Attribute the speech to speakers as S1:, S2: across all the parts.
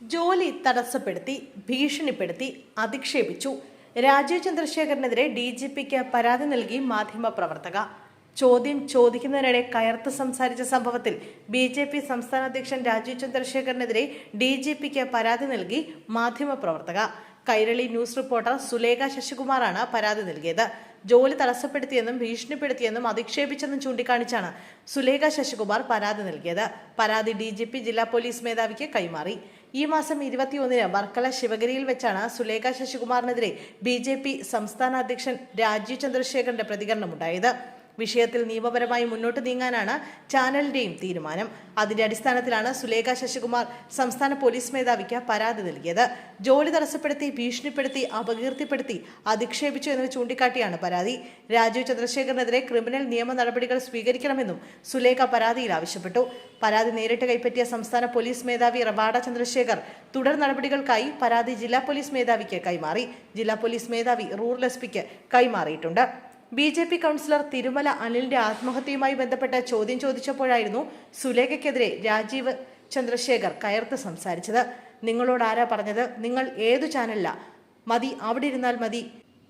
S1: ജോലി തടസ്സപ്പെടുത്തി ഭീഷണിപ്പെടുത്തി അധിക്ഷേപിച്ചു. രാജീവ് ചന്ദ്രശേഖരനെതിരെ ഡി ജി പിക്ക് പരാതി നൽകി മാധ്യമപ്രവർത്തക ചോദ്യം ചോദിക്കുന്നതിനിടെ കയർത്ത് സംസാരിച്ച സംഭവത്തിൽ ബി ജെ പി സംസ്ഥാന അധ്യക്ഷൻ രാജീവ് ചന്ദ്രശേഖരനെതിരെ ഡി ജി പിക്ക് പരാതി നൽകി മാധ്യമപ്രവർത്തക കൈരളി ന്യൂസ് റിപ്പോർട്ടർ സുലേഖ ശശികുമാറാണ് പരാതി നൽകിയത്. ജോലി തടസ്സപ്പെടുത്തിയെന്നും ഭീഷണിപ്പെടുത്തിയെന്നും അധിക്ഷേപിച്ചെന്നും ചൂണ്ടിക്കാണിച്ചാണ് സുലേഖ ശശികുമാർ പരാതി നൽകിയത്. പരാതി ഡി ജി പി ജില്ലാ പോലീസ് മേധാവിക്ക് കൈമാറി. ഈ മാസം ഇരുപത്തിയൊന്നിന് വർക്കല ശിവഗിരിയിൽ വെച്ചാണ് സുലേഖ ശശികുമാറിനെതിരെ ബി ജെ പി സംസ്ഥാന അധ്യക്ഷൻ രാജീവ് ചന്ദ്രശേഖരന്റെ പ്രതികരണമുണ്ടായത്. വിഷയത്തിൽ നിയമപരമായി മുന്നോട്ട് നീങ്ങാനാണ് ചാനലിന്റെയും തീരുമാനം. അതിന്റെ അടിസ്ഥാനത്തിലാണ് സുലേഖ ശശികുമാർ സംസ്ഥാന പോലീസ് മേധാവിക്ക് പരാതി നൽകിയത്. ജോലി തടസ്സപ്പെടുത്തി ഭീഷണിപ്പെടുത്തി അപകീർത്തിപ്പെടുത്തി അധിക്ഷേപിച്ചു എന്നിവ ചൂണ്ടിക്കാട്ടിയാണ് പരാതി. രാജീവ് ചന്ദ്രശേഖരനെതിരെ ക്രിമിനൽ നിയമ നടപടികൾ സ്വീകരിക്കണമെന്നും സുലേഖ പരാതിയിൽ ആവശ്യപ്പെട്ടു. പരാതി നേരിട്ട് കൈപ്പറ്റിയ സംസ്ഥാന പോലീസ് മേധാവി റബാഡ ചന്ദ്രശേഖർ തുടർ നടപടികൾക്കായി പരാതി ജില്ലാ പോലീസ് മേധാവിക്ക് കൈമാറി. ജില്ലാ പോലീസ് മേധാവി റൂറൽ എസ് പിക്ക് കൈമാറിയിട്ടുണ്ട്. B J P councillor Thirumala അനിലിന്റെ ആത്മഹത്യയുമായി ബന്ധപ്പെട്ട ചോദ്യം ചോദിച്ചപ്പോഴായിരുന്നു സുലേഖയ്ക്കെതിരെ രാജീവ് ചന്ദ്രശേഖർ കയർത്ത് സംസാരിച്ചത്. നിങ്ങളോട് ആരാ പറഞ്ഞത്? നിങ്ങൾ ഏതു ചാനലില്ല മതി അവിടെ ഇരുന്നാൽ മതി.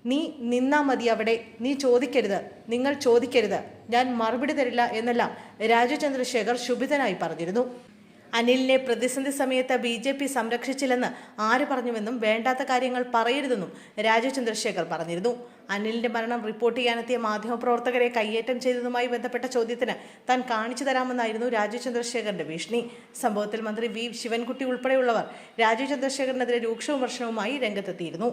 S1: നീ നിന്നാ മതി അവിടെ. നീ ചോദിക്കരുത്. നിങ്ങൾ ചോദിക്കരുത്. ഞാൻ മറുപടി തരില്ല എന്നെല്ലാം രാജു ചന്ദ്രശേഖർ ശുഭിതനായി പറഞ്ഞിരുന്നു. അനിലിനെ പ്രതിസന്ധി സമയത്ത് ബി ജെ പി സംരക്ഷിച്ചില്ലെന്ന് ആര് പറഞ്ഞുവെന്നും വേണ്ടാത്ത കാര്യങ്ങൾ പറയരുതെന്നും രാജു ചന്ദ്രശേഖർ പറഞ്ഞിരുന്നു. അനിലിന്റെ മരണം റിപ്പോർട്ട് ചെയ്യാനെത്തിയ മാധ്യമപ്രവർത്തകരെ കയ്യേറ്റം ചെയ്തതുമായി ബന്ധപ്പെട്ട ചോദ്യത്തിന് താൻ കാണിച്ചു തരാമെന്നായിരുന്നു രാജു ചന്ദ്രശേഖരന്റെ ഭീഷണി. സംഭവത്തിൽ മന്ത്രി വി ശിവൻകുട്ടി ഉൾപ്പെടെയുള്ളവർ രാജു ചന്ദ്രശേഖരനെതിരെ രൂക്ഷ വിമർശനവുമായി രംഗത്തെത്തിയിരുന്നു.